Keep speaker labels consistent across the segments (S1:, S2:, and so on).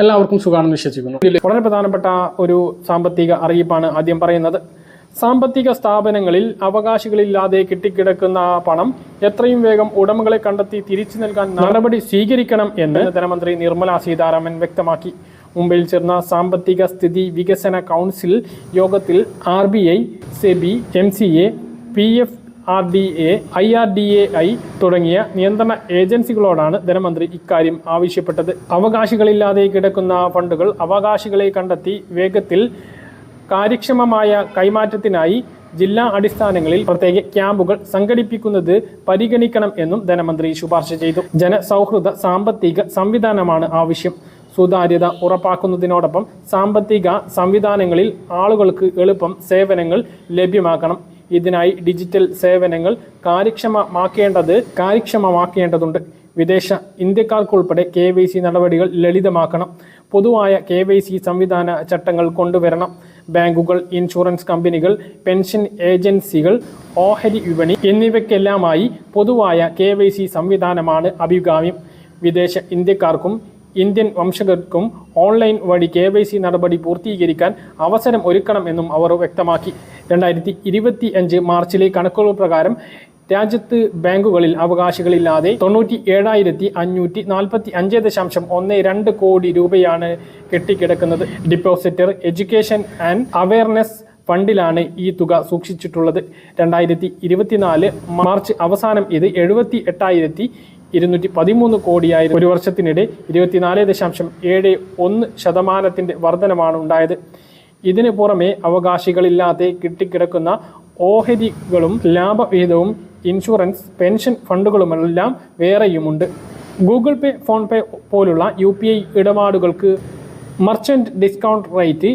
S1: എല്ലാവർക്കും സുഖാണെന്ന് വിശ്വസിക്കുന്നു. വളരെ പ്രധാനപ്പെട്ട ഒരു സാമ്പത്തിക അറിയിപ്പാണ് ആദ്യം പറയുന്നത്. സാമ്പത്തിക സ്ഥാപനങ്ങളിൽ അവകാശികളില്ലാതെ കെട്ടിക്കിടക്കുന്ന പണം എത്രയും വേഗം ഉടമകളെ കണ്ടെത്തി തിരിച്ചു നൽകാൻ നടപടി സ്വീകരിക്കണം എന്ന് ധനമന്ത്രി നിർമ്മല സീതാരാമൻ വ്യക്തമാക്കി. മുംബൈയിൽ ചേർന്ന സാമ്പത്തിക സ്ഥിതി വികസന കൗൺസിൽ യോഗത്തിൽ R B I SEBI M C A P F R D A I R D A I തുടങ്ങിയ നിയന്ത്രണ ഏജൻസികളോടാണ് ധനമന്ത്രി ഇക്കാര്യം ആവശ്യപ്പെട്ടത്. അവകാശികളില്ലാതെ കിടക്കുന്ന ഫണ്ടുകൾ അവകാശികളെ കണ്ടെത്തി വേഗത്തിൽ കാര്യക്ഷമമായ കൈമാറ്റത്തിനായി ജില്ലാ അടിസ്ഥാനങ്ങളിൽ പ്രത്യേക ക്യാമ്പുകൾ സംഘടിപ്പിക്കുന്നത് പരിഗണിക്കണം എന്നും ധനമന്ത്രി ശുപാർശ ചെയ്തു. ജനസൗഹൃദ സാമ്പത്തിക സംവിധാനമാണ് ആവശ്യം. സുതാര്യത ഉറപ്പാക്കുന്നതിനോടൊപ്പം സാമ്പത്തിക സംവിധാനങ്ങളിൽ ആളുകൾക്ക് എളുപ്പം സേവനങ്ങൾ ലഭ്യമാക്കണം. ഇതിനായി ഡിജിറ്റൽ സേവനങ്ങൾ കാര്യക്ഷമമാക്കേണ്ടത് കാര്യക്ഷമമാക്കേണ്ടതുണ്ട്. വിദേശ ഇന്ത്യക്കാർക്കുൾപ്പെടെ കെ വൈ സി നടപടികൾ ലളിതമാക്കണം. പൊതുവായ കെ വൈ സി സംവിധാന ചട്ടങ്ങൾ കൊണ്ടുവരണം. ബാങ്കുകൾ ഇൻഷുറൻസ് കമ്പനികൾ പെൻഷൻ ഏജൻസികൾ ഓഹരി വിപണി എന്നിവയ്ക്കെല്ലാമായി പൊതുവായ കെ വൈ സി സംവിധാനമാണ് അഭികാമ്യം. വിദേശ ഇന്ത്യക്കാർക്കും ഇന്ത്യൻ വംശജർക്കും ഓൺലൈൻ വഴി കെ വൈ സി നടപടി പൂർത്തീകരിക്കാൻ അവസരം ഒരുക്കണം എന്നും അവർ വ്യക്തമാക്കി. രണ്ടായിരത്തി ഇരുപത്തി അഞ്ച് മാർച്ചിലെ കണക്കുകൾ പ്രകാരം രാജ്യത്ത് ബാങ്കുകളിൽ അവകാശികളില്ലാതെ തൊണ്ണൂറ്റി ഏഴായിരത്തി അഞ്ഞൂറ്റി നാൽപ്പത്തി അഞ്ച് ദശാംശം ഒന്ന് രണ്ട് കോടി രൂപയാണ് കെട്ടിക്കിടക്കുന്നത്. ഡിപ്പോസിറ്റർ എഡ്യൂക്കേഷൻ ആൻഡ് അവയർനെസ് ഫണ്ടിലാണ് ഈ തുക സൂക്ഷിച്ചിട്ടുള്ളത്. രണ്ടായിരത്തി ഇരുപത്തിനാല് മാർച്ച് അവസാനം ഇത് എഴുപത്തി എട്ടായിരത്തി ഇരുന്നൂറ്റി പതിമൂന്ന് കോടിയായിരുന്നു ഒരു വർഷത്തിനിടെ ഇരുപത്തിനാല് ദശാംശം ഏഴ് ഒന്ന് ശതമാനത്തിന്റെ വർധനമാണ് ഉണ്ടായത്. ഇതിന് പുറമെ അവകാശികളില്ലാതെ കിട്ടിക്കിടക്കുന്ന ഓഹരികളും ലാഭവിഹിതവും ഇൻഷുറൻസ് പെൻഷൻ ഫണ്ടുകളുമെല്ലാം വേറെയുമുണ്ട്. ഗൂഗിൾ പേ ഫോൺ പേ പോലുള്ള U P I ഇടപാടുകൾക്ക് merchant discount rate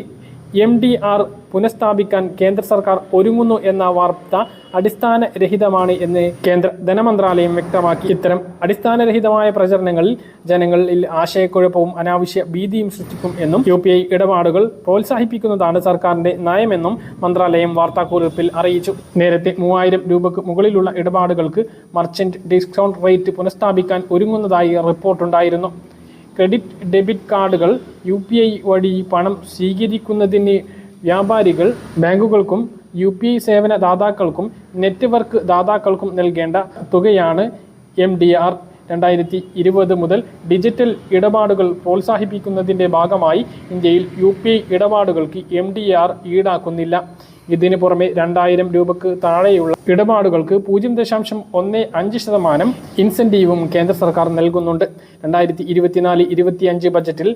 S1: M D R പുനഃസ്ഥാപിക്കാൻ കേന്ദ്ര സർക്കാർ ഒരുങ്ങുന്നു എന്ന വാർത്ത അടിസ്ഥാനരഹിതമാണ് എന്ന് കേന്ദ്ര ധനമന്ത്രാലയം വ്യക്തമാക്കി. ഇത്തരം അടിസ്ഥാനരഹിതമായ പ്രചരണങ്ങളിൽ ജനങ്ങളിൽ ആശയക്കുഴപ്പവും അനാവശ്യ ഭീതിയും സൃഷ്ടിക്കും എന്നും യു പി ഐ ഇടപാടുകൾ പ്രോത്സാഹിപ്പിക്കുന്നതാണ് സർക്കാരിന്റെ നയമെന്നും മന്ത്രാലയം വാർത്താക്കുറിപ്പിൽ അറിയിച്ചു. നേരത്തെ മൂവായിരം രൂപയ്ക്ക് മുകളിലുള്ള ഇടപാടുകൾക്ക് മർച്ചന്റ് ഡിസ്കൗണ്ട് റേറ്റ് പുനഃസ്ഥാപിക്കാൻ ഒരുങ്ങുന്നതായി റിപ്പോർട്ടുണ്ടായിരുന്നു. ക്രെഡിറ്റ് ഡെബിറ്റ് കാർഡുകൾ യു പി ഐ വഴി പണം സ്വീകരിക്കുന്നതിന് വ്യാപാരികൾ ബാങ്കുകൾക്കും യു പി ഐ സേവന ദാതാക്കൾക്കും നെറ്റ്വർക്ക് ദാതാക്കൾക്കും നൽകേണ്ട തുകയാണ് എം ഡി ആർ. രണ്ടായിരത്തി ഇരുപത് മുതൽ ഡിജിറ്റൽ ഇടപാടുകൾ പ്രോത്സാഹിപ്പിക്കുന്നതിന്റെ ഭാഗമായി ഇന്ത്യയിൽ യു പി ഐ ഇടപാടുകൾക്ക് എം ഡി ആർ ഈടാക്കുന്നില്ല. ഇതിന് പുറമെ രണ്ടായിരം രൂപക്ക് താഴെയുള്ള ഇടപാടുകൾക്ക് പൂജ്യം ദശാംശം ഒന്ന് അഞ്ച് ശതമാനം ഇൻസെന്റീവും കേന്ദ്ര സർക്കാർ നൽകുന്നുണ്ട്. രണ്ടായിരത്തി ഇരുപത്തിനാല് ഇരുപത്തിയഞ്ച് ബജറ്റിൽ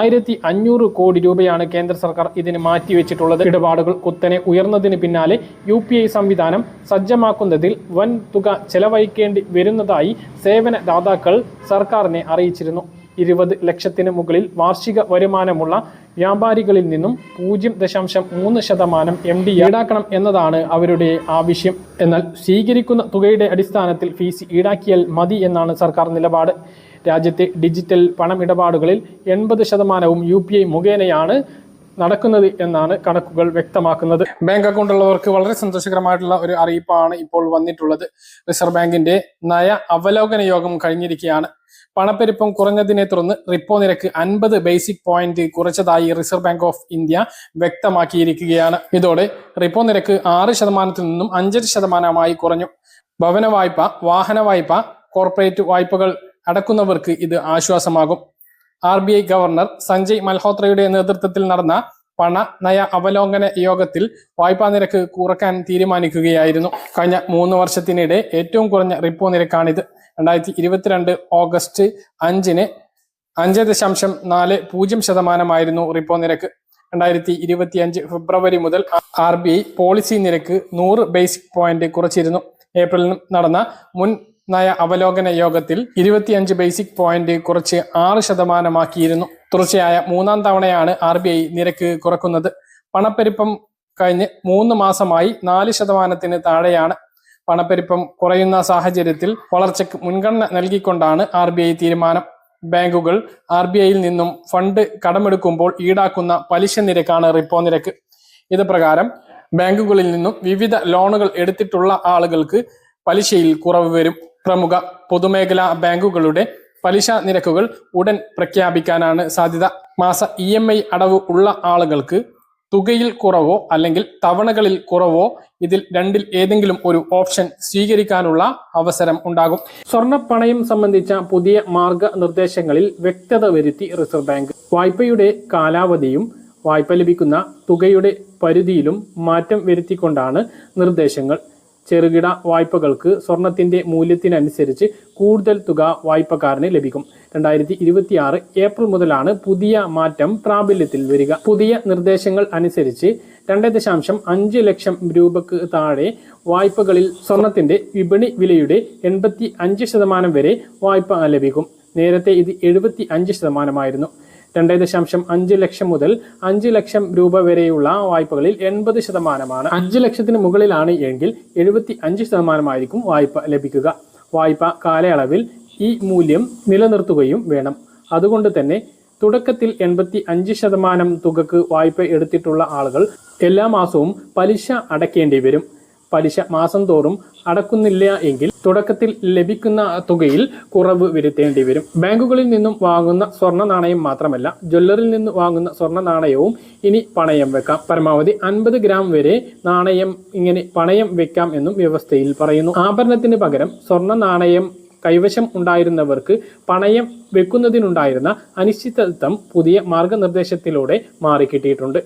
S1: ആയിരത്തി അഞ്ഞൂറ് കോടി രൂപയാണ് കേന്ദ്ര സർക്കാർ ഇതിന് മാറ്റിവെച്ചിട്ടുള്ളത്. ഇടപാടുകൾ കുത്തനെ ഉയർന്നതിന് പിന്നാലെ യു പി ഐ സംവിധാനം സജ്ജമാക്കുന്നതിൽ വൻ തുക ചെലവഴിക്കേണ്ടി വരുന്നതായി സേവന ദാതാക്കൾ സർക്കാരിനെ അറിയിച്ചിരുന്നു. ഇരുപത് ലക്ഷത്തിന് മുകളിൽ വാർഷിക വരുമാനമുള്ള വ്യാപാരികളിൽ നിന്നും പൂജ്യം ദശാംശം മൂന്ന് ശതമാനം എം ഡി ഈടാക്കണം എന്നതാണ് അവരുടെ ആവശ്യം. എന്നാൽ സ്വീകരിക്കുന്ന തുകയുടെ അടിസ്ഥാനത്തിൽ ഫീസ് ഈടാക്കിയാൽ മതി എന്നാണ് സർക്കാർ നിലപാട്. രാജ്യത്തെ ഡിജിറ്റൽ പണമിടപാടുകളിൽ എൺപത് ശതമാനവും യു പി ഐ മുഖേനയാണ് നടക്കുന്നത് എന്നാണ് കണക്കുകൾ വ്യക്തമാക്കുന്നത്. ബാങ്ക് അക്കൗണ്ട് ഉള്ളവർക്ക് വളരെ സന്തോഷകരമായിട്ടുള്ള ഒരു അറിയിപ്പാണ് ഇപ്പോൾ വന്നിട്ടുള്ളത്. റിസർവ് ബാങ്കിന്റെ നയ അവലോകന യോഗം കഴിഞ്ഞിരിക്കുകയാണ്. പണപ്പെരുപ്പം കുറഞ്ഞതിനെ തുടർന്ന് റിപ്പോ നിരക്ക് അൻപത് ബേസിക് പോയിന്റ് കുറച്ചതായി റിസർവ് ബാങ്ക് ഓഫ് ഇന്ത്യ വ്യക്തമാക്കിയിരിക്കുകയാണ്. ഇതോടെ റിപ്പോ നിരക്ക് ആറ് ശതമാനത്തിൽ നിന്നും അഞ്ചര ശതമാനമായി കുറഞ്ഞു. ഭവന വായ്പ വാഹന വായ്പ കോർപ്പറേറ്റ് വായ്പകൾ അടക്കുന്നവർക്ക് ഇത് ആശ്വാസമാകും. R B I governor Sanjay മൽഹോത്രയുടെ നേതൃത്വത്തിൽ നടന്ന പണ നയ അവലോകന യോഗത്തിൽ വായ്പാ നിരക്ക് കുറയ്ക്കാൻ തീരുമാനിക്കുകയായിരുന്നു. കഴിഞ്ഞ മൂന്ന് വർഷത്തിനിടെ ഏറ്റവും കുറഞ്ഞ റിപ്പോ നിരക്കാണിത്. രണ്ടായിരത്തി ഇരുപത്തിരണ്ട് ഓഗസ്റ്റ് അഞ്ചിന് അഞ്ച് ദശാംശം നാല് പൂജ്യം ശതമാനമായിരുന്നു റിപ്പോ നിരക്ക്. രണ്ടായിരത്തി ഇരുപത്തി അഞ്ച് ഫെബ്രുവരി മുതൽ ആർ ബി ഐ പോളിസി നിരക്ക് നൂറ് ബേസിക് പോയിന്റ് കുറച്ചിരുന്നു. ഏപ്രിലിൽ നടന്ന മുൻ നയ അവലോകന യോഗത്തിൽ ഇരുപത്തിയഞ്ച് ബേസിക് പോയിന്റ് കുറച്ച് ആറ് ശതമാനമാക്കിയിരുന്നു. തുടർച്ചയായ മൂന്നാം തവണയാണ് ആർ ബി ഐ നിരക്ക് കുറക്കുന്നത്. പണപ്പെരുപ്പം കഴിഞ്ഞ് മൂന്ന് മാസമായി നാല് ശതമാനത്തിന് താഴെയാണ്. പണപ്പെരുപ്പം കുറയുന്ന സാഹചര്യത്തിൽ വളർച്ചയ്ക്ക് മുൻഗണന നൽകിക്കൊണ്ടാണ് ആർ ബി ഐ തീരുമാനം. ബാങ്കുകൾ ആർ ബി ഐയിൽ നിന്നും ഫണ്ട് കടമെടുക്കുമ്പോൾ ഈടാക്കുന്ന പലിശ നിരക്കാണ് റിപ്പോ നിരക്ക്. ഇത് പ്രകാരം ബാങ്കുകളിൽ നിന്നും വിവിധ ലോണുകൾ എടുത്തിട്ടുള്ള ആളുകൾക്ക് പലിശയിൽ കുറവ് വരും. പ്രമുഖ പൊതുമേഖലാ ബാങ്കുകളുടെ പലിശ നിരക്കുകൾ ഉടൻ പ്രഖ്യാപിക്കാനാണ് സാധ്യത. മാസ ഇ എം ഐ അടവ് ഉള്ള ആളുകൾക്ക് തുകയിൽ കുറവോ അല്ലെങ്കിൽ തവണകളിൽ കുറവോ ഇതിൽ രണ്ടിൽ ഏതെങ്കിലും ഒരു ഓപ്ഷൻ സ്വീകരിക്കാനുള്ള അവസരം ഉണ്ടാകും. സ്വർണ പണയം സംബന്ധിച്ച പുതിയ മാർഗനിർദ്ദേശങ്ങളിൽ വ്യക്തത വരുത്തി റിസർവ് ബാങ്ക്. വായ്പയുടെ കാലാവധിയും വായ്പ ലഭിക്കുന്ന തുകയുടെ പരിധിയിലും മാറ്റം വരുത്തിക്കൊണ്ടാണ് നിർദ്ദേശങ്ങൾ. ചെറുകിട വായ്പകൾക്ക് സ്വർണത്തിന്റെ മൂല്യത്തിനനുസരിച്ച് കൂടുതൽ തുക വായ്പക്കാരന് ലഭിക്കും. രണ്ടായിരത്തി ഇരുപത്തിയാറ് ഏപ്രിൽ മുതലാണ് പുതിയ മാറ്റം പ്രാബല്യത്തിൽ വരിക. പുതിയ നിർദ്ദേശങ്ങൾ അനുസരിച്ച് രണ്ട് ദശാംശം അഞ്ച് ലക്ഷം രൂപക്ക് താഴെ വായ്പകളിൽ സ്വർണത്തിന്റെ വിപണി വിലയുടെ എൺപത്തി അഞ്ച് ശതമാനം വരെ വായ്പ ലഭിക്കും. നേരത്തെ ഇത് എഴുപത്തി അഞ്ച് ശതമാനമായിരുന്നു. രണ്ട് ദശാംശം അഞ്ച് ലക്ഷം മുതൽ അഞ്ച് ലക്ഷം രൂപ വരെയുള്ള വായ്പകളിൽ എൺപത് ശതമാനമാണ്. അഞ്ച് ലക്ഷത്തിന് മുകളിലാണ് എങ്കിൽ എഴുപത്തി അഞ്ച് ശതമാനമായിരിക്കും വായ്പ ലഭിക്കുക. വായ്പ കാലയളവിൽ ഈ മൂല്യം നിലനിർത്തുകയും വേണം. അതുകൊണ്ട് തന്നെ തുടക്കത്തിൽ എൺപത്തി അഞ്ച് ശതമാനം തുകക്ക് വായ്പ എടുത്തിട്ടുള്ള ആളുകൾ എല്ലാ മാസവും പലിശ അടയ്ക്കേണ്ടി വരും. പലിശ മാസം തോറും അടക്കുന്നില്ല എങ്കിൽ തുടക്കത്തിൽ ലഭിക്കുന്ന തുകയിൽ കുറവ് വരുത്തേണ്ടി വരും. ബാങ്കുകളിൽ നിന്നും വാങ്ങുന്ന സ്വർണ നാണയം മാത്രമല്ല ജ്വല്ലറിൽ നിന്ന് വാങ്ങുന്ന സ്വർണ നാണയവും ഇനി പണയം വെക്കാം. പരമാവധി അൻപത് ഗ്രാം വരെ നാണയം ഇങ്ങനെ പണയം വെക്കാം എന്നും വ്യവസ്ഥയിൽ പറയുന്നു. ആഭരണത്തിന് പകരം സ്വർണ നാണയം കൈവശം ഉണ്ടായിരുന്നവർക്ക് പണയം വെക്കുന്നതിനുണ്ടായിരുന്ന അനിശ്ചിതത്വം പുതിയ മാർഗനിർദ്ദേശത്തിലൂടെ മാറിക്കിട്ടിയിട്ടുണ്ട്.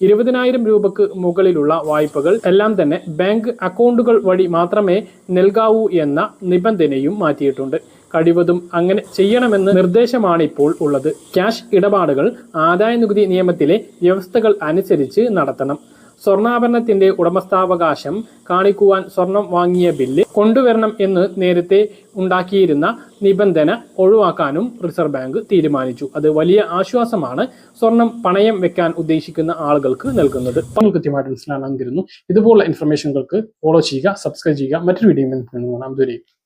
S1: ഇരുപതിനായിരം രൂപക്ക് മുകളിലുള്ള വായ്പകൾ എല്ലാം തന്നെ ബാങ്ക് അക്കൗണ്ടുകൾ വഴി മാത്രമേ നൽകാവൂ എന്ന നിബന്ധനയും മാറ്റിയിട്ടുണ്ട്. കഴിവതും അങ്ങനെ ചെയ്യണമെന്ന് നിർദ്ദേശമാണ് ഇപ്പോൾ ഉള്ളത്. ക്യാഷ് ഇടപാടുകൾ ആദായ നികുതി നിയമത്തിലെ വ്യവസ്ഥകൾ അനുസരിച്ച് നടത്തണം. സ്വർണാഭരണത്തിന്റെ ഉടമസ്ഥാവകാശം കാണിക്കുവാൻ സ്വർണം വാങ്ങിയ ബില്ല് കൊണ്ടുവരണം എന്ന് നേരത്തെ ഉണ്ടാക്കിയിരുന്ന നിബന്ധന ഒഴിവാക്കാനും റിസർവ് ബാങ്ക് തീരുമാനിച്ചു. അത് വലിയ ആശ്വാസമാണ് സ്വർണം പണയം വെക്കാൻ ഉദ്ദേശിക്കുന്ന ആളുകൾക്ക് നൽകുന്നത്. കൃത്യമായിട്ട് മനസ്സിലാക്കാൻ തരുന്നു ഇതുപോലുള്ള ഇൻഫർമേഷനുകൾക്ക് ഫോളോ ചെയ്യുക സബ്സ്ക്രൈബ് ചെയ്യുക. മറ്റൊരു വീഡിയോ കാണാം. ദൂരേക്കും